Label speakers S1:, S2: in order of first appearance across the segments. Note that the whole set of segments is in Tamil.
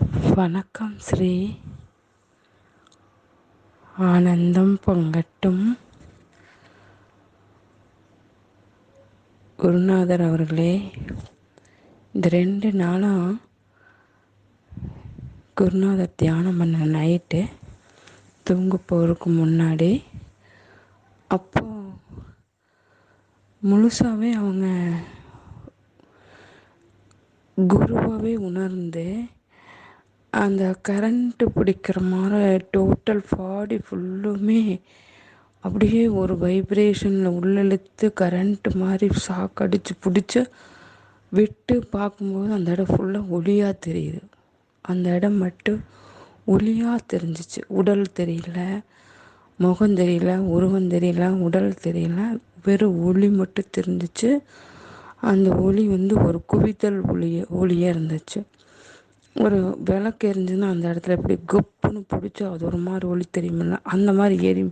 S1: வணக்கம் ஸ்ரீ. ஆனந்தம் பொங்கட்டும். குருநாதர் அவர்களே இந்த ரெண்டு நாளாக குருநாதர் தியானம் பண்ண நைட்டு தூங்க போகிறதுக்கு முன்னாடி அப்போ முழுசாகவே அவங்க குருவாகவே உணர்ந்து அந்த கரண்ட்டு பிடிக்கிற மாதிரி டோட்டல் பாடி ஃபுல்லுமே அப்படியே ஒரு வைப்ரேஷனில் உள்ளெழுத்து கரண்ட்டு மாதிரி ஷாக் அடித்து பிடிச்சி விட்டு பார்க்கும்போது அந்த இடம் ஃபுல்லாக ஒளியாக தெரியுது. அந்த இடம் மட்டும் ஒளியாக தெரிஞ்சிச்சு. உடல் தெரியல முகம் தெரியல உருவம் தெரியல உடல் தெரியல. வெறும் ஒளி மட்டும் தெரிஞ்சிச்சு. அந்த ஒளி வந்து ஒரு குவித்தல் ஒளிய ஒளியாக இருந்துச்சு. ஒரு விளக்கு எரிஞ்சுன்னா அந்த இடத்துல எப்படி குப்புன்னு பிடிச்சா அது ஒரு மாதிரி ஒளி தெரியுமில்ல? அந்த மாதிரி ஏறி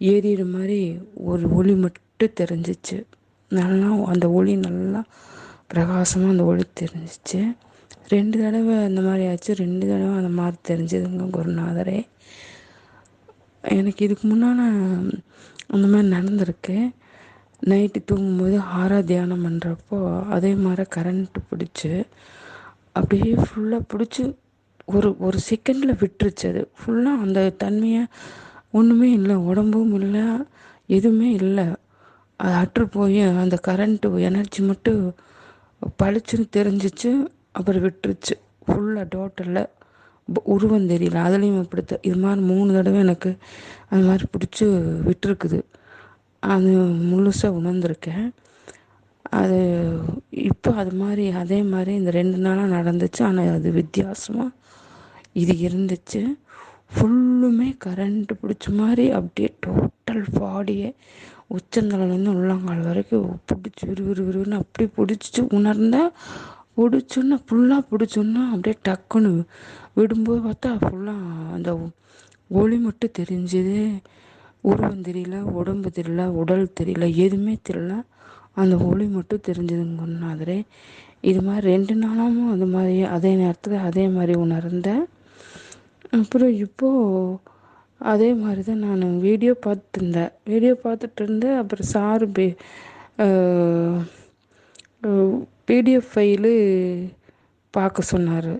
S1: ஏறிடுற மாதிரி ஒரு ஒளி மட்டும் தெரிஞ்சிச்சு. நல்லா அந்த ஒளி நல்லா பிரகாசமாக அந்த ஒளி தெரிஞ்சிச்சு. ரெண்டு தடவை அந்த மாதிரி ஆச்சு. ரெண்டு தடவை அந்த மாதிரி தெரிஞ்சதுங்க குருநாதரே. எனக்கு இதுக்கு முன்னால் அந்த மாதிரி நடந்திருக்கு. நைட்டு தூங்கும்போது ஆறா தியானம் பண்ணுறப்போ அதே மாதிரி கரண்ட்டு பிடிச்சி அப்படியே ஃபுல்லாக பிடிச்சி ஒரு ஒரு செகண்டில் விட்டுருச்சு அது. ஃபுல்லாக அந்த தன்மையை ஒன்றுமே இல்லை உடம்பும் இல்லை எதுவுமே இல்லை. அது அற்று போய் அந்த கரண்ட்டு எனர்ஜி மட்டும் பளிச்சுன்னு தெரிஞ்சிச்சு அப்புறம் விட்டுருச்சு. ஃபுல்லாக டோட்டலில் உருவம் தெரியல. அதுலேயும் அப்படித்த இது மாதிரி மூணு தடவை எனக்கு அது மாதிரி பிடிச்சி விட்டுருக்குது. அது முழுசாக உணர்ந்திருக்கேன். அது இப்போ அது மாதிரி அதே மாதிரி இந்த ரெண்டு நாளாக நடந்துச்சு. ஆனால் அது வித்தியாசமாக இது இருந்துச்சு. ஃபுல்லுமே கரண்ட்டு பிடிச்ச மாதிரி அப்படியே டோட்டல் பாடியே உச்சந்தலைலேருந்து உள்ளாங்கால் வரைக்கும் பிடிச்சி விறு விறு விறுன்னு அப்படியே பிடிச்சிச்சு. உணர்ந்தால் பிடிச்சோன்னா ஃபுல்லாக பிடிச்சோன்னா அப்படியே டக்குன்னு விடும்போது பார்த்தா ஃபுல்லாக அந்த ஒளி மட்டும் தெரிஞ்சுது. உருவம் தெரியல உடம்பு தெரியல உடல் தெரியல எதுவுமே தெரியல. அந்த ஒளி மட்டும் தெரிஞ்சதுங்க குருநாதரே இது மாதிரி ரெண்டு நாளாகவும் அது மாதிரி அதே நேரத்தில் அதே மாதிரி உணர்ந்தேன். அப்புறம் இப்போது அதே மாதிரி தான் நான் வீடியோ பார்த்துருந்தேன் வீடியோ பார்த்துட்டு இருந்தேன் அப்புறம் சாரு பே பிடிஎஃப் ஃபைலு பார்க்க சொன்னார்.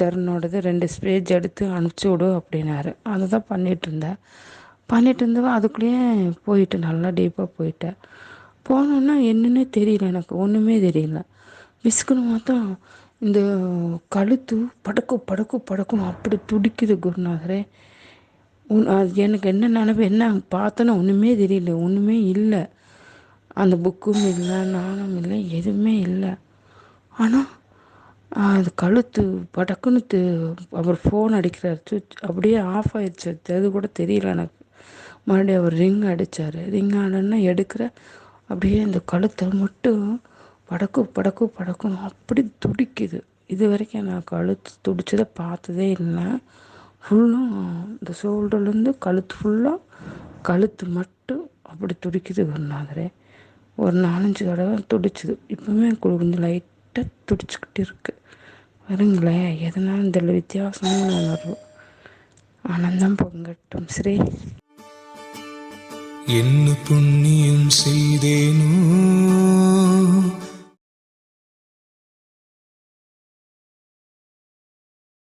S1: தருணோடது ரெண்டு ஸ்பேஜ் எடுத்து அனுப்பிச்சி விடு அப்படின்னாரு. அதை தான் பண்ணிகிட்டு இருந்தேன் பண்ணிகிட்டு இருந்தவன் அதுக்குள்ளேயே போயிட்டு நல்லா டீப்பாக போயிட்டேன். போனோன்னா என்னன்னே தெரியல எனக்கு. ஒன்றுமே தெரியல. விசுக்குன்னு பார்த்தா இந்த கழுத்து படக்கு படக்கு படக்கும் அப்படி துடிக்குது குருநாதரே. அது எனக்கு என்ன நினப்பு என்ன பார்த்தோன்னா ஒன்றுமே தெரியல. ஒன்றுமே இல்லை. அந்த புக்கும் இல்லை நானும் இல்லை எதுவுமே இல்லை. ஆனால் அது கழுத்து படக்குன்னு அவர் ஃபோன் அடிக்கிறார். சுவிச் அப்படியே ஆஃப் ஆயிடுச்சு. அது கூட தெரியல எனக்கு. மறுபடியும் அவர் ரிங் அடித்தார் ரிங் ஆனோன்னா எடுக்கிற அப்படியே இந்த கழுத்தை மட்டும் படக்கு படக்கு படக்கும் அப்படி துடிக்குது. இது வரைக்கும் நான் கழுத்து துடிச்சதை பார்த்ததே இல்லை. ஃபுல்லும் இந்த ஷோல்டர்லேருந்து கழுத்து ஃபுல்லாக கழுத்து மட்டும் அப்படி துடிக்குது குருநாதரே ஒரு நாலஞ்சு தடவை துடிச்சுது. இப்போவுமே கொஞ்சம் லைட்டாக துடிச்சுக்கிட்டு இருக்குது வருங்களேன் எதனால் இந்த வித்தியாசமான உணர்வு? ஆனந்தம் பொங்கட்டும் ஸ்ரீ.
S2: என்ன புண்ணிய செய்தேனோ